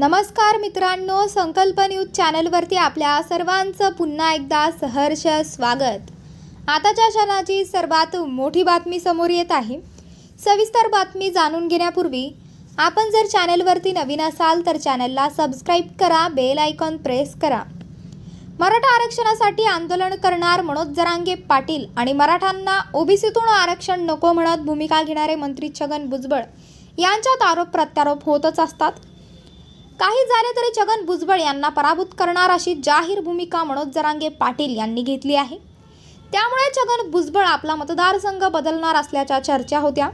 नमस्कार मित्रांनो संकल्प न्यूज चॅनलवरती आपल्या सर्वांचं पुन्हा एकदा सहर्ष स्वागत. आताच्या क्षणाची सर्वात मोठी बातमी समोर येत आहे. सविस्तर बातमी जाणून घेण्यापूर्वी आपण जर चॅनलवरती नवीन असाल तर चॅनलला सबस्क्राईब करा बेल आयकॉन प्रेस करा. मराठा आरक्षणासाठी आंदोलन करणार मनोज जरांगे पाटील आणि मराठांना ओबीसीतून आरक्षण नको म्हणत भूमिका घेणारे मंत्री छगन भुजबळ यांच्यात आरोप प्रत्यारोप होतच असतात. काही झाले तरी छगन भुजबळ यांना पराभूत करणार अशी जाहीर भूमिका मनोज जरांगे पाटील यांनी घेतली आहे. त्यामुळे छगन भुजबळ आपला मतदारसंघ बदलणार असल्याच्या चर्चा होत्या.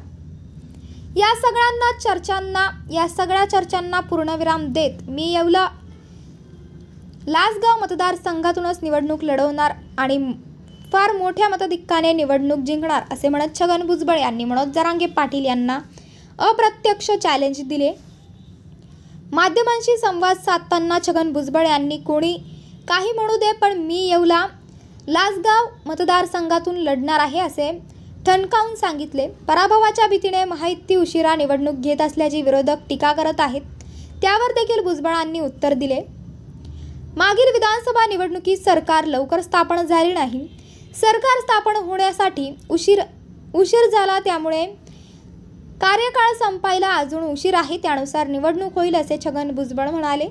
या सगळ्यांना चर्चांना या सगळ्या चर्चांना पूर्णविराम देत मी येवला. लासगाव मतदारसंघातूनच निवडणूक लढवणार आणि फार मोठ्या मतधिक्काने निवडणूक जिंकणार असे म्हणत छगन भुजबळ यांनी मनोज जरांगे पाटील यांना अप्रत्यक्ष चॅलेंज दिले. माध्यमांशी संवाद साधताना छगन भुजबळ यांनी कोणी काही म्हणू दे पण मी येवला. लासगाव मतदारसंघातून लढणार आहे असे ठणकावून सांगितले. पराभवाच्या भीतीने महायुती उशिरा निवडणूक घेत असल्याची विरोधक टीका करत आहेत. त्यावर देखील भुजबळांनी उत्तर दिले. मागील विधानसभा निवडणुकीत सरकार लवकर स्थापन झाले नाही. सरकार स्थापन होण्यासाठी उशीर उशीर झाला त्यामुळे कार्यकाळ संपायला अजून उशीर आहे त्यानुसार निवडणूक होईल असे छगन भुजबळ म्हणाले.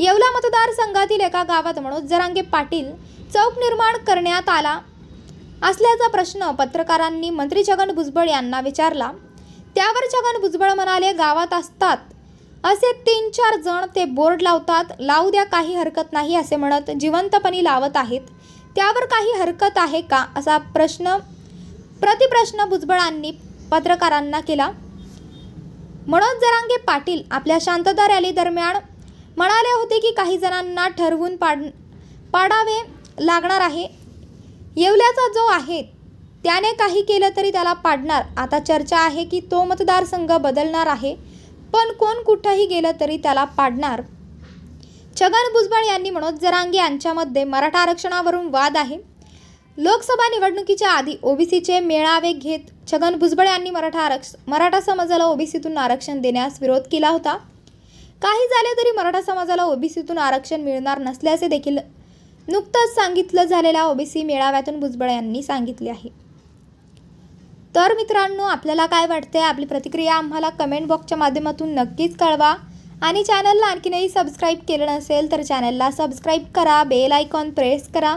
येवला मतदारसंघातील एका गावात मनोज जरांगे पाटील चौक निर्माण करण्यात आला असल्याचा प्रश्न पत्रकारांनी मंत्री छगन भुजबळ यांना विचारला. त्यावर छगन भुजबळ म्हणाले गावात असतात. असे तीन चार जण ते बोर्ड लावतात. लावू द्या काही हरकत नाही असे म्हणत जिवंतपणी लावत आहेत. त्यावर काही हरकत आहे का? असा प्रश्न प्रतिप्रश्न भुजबळांनी पत्रकारांना केला. मनोज जरांगे पाटील आपल्या शांतता रॅली दरम्यान म्हणाले होते की काही जणांना ठरवून पाड पाडावे लागणार आहे. येवल्याचा जो आहे त्याने काही केलं तरी त्याला पाडणार. आता चर्चा आहे की तो मतदारसंघ बदलणार आहे पण कोण कुठंही गेलं तरी त्याला पाडणार. छगन भुजबळ यांनी मनोज जरांगे यांच्यामध्ये मराठा आरक्षणावरून वाद आहे. लोकसभा निवडणुकीच्या आधी ओबीसीचे मेळावे घेत छगन भुजबळ यांनी मराठा आरक्ष मराठा समाजाला ओबीसीतून आरक्षण देण्यास विरोध केला होता. काही झाले तरी मराठा समाजाला ओबीसीतून आरक्षण मिळणार नसल्याचे देखील नुकतंच सांगितलं झालेल्या ओबीसी मेळाव्यातून भुजबळ यांनी सांगितले आहे. तर मित्रांनो आपल्याला काय वाटते आपली प्रतिक्रिया आम्हाला कमेंट बॉक्सच्या माध्यमातून नक्कीच कळवा. आणि चॅनलला आणखीनही सबस्क्राईब केलं नसेल तर चॅनलला सबस्क्राईब करा बेल आयकॉन प्रेस करा.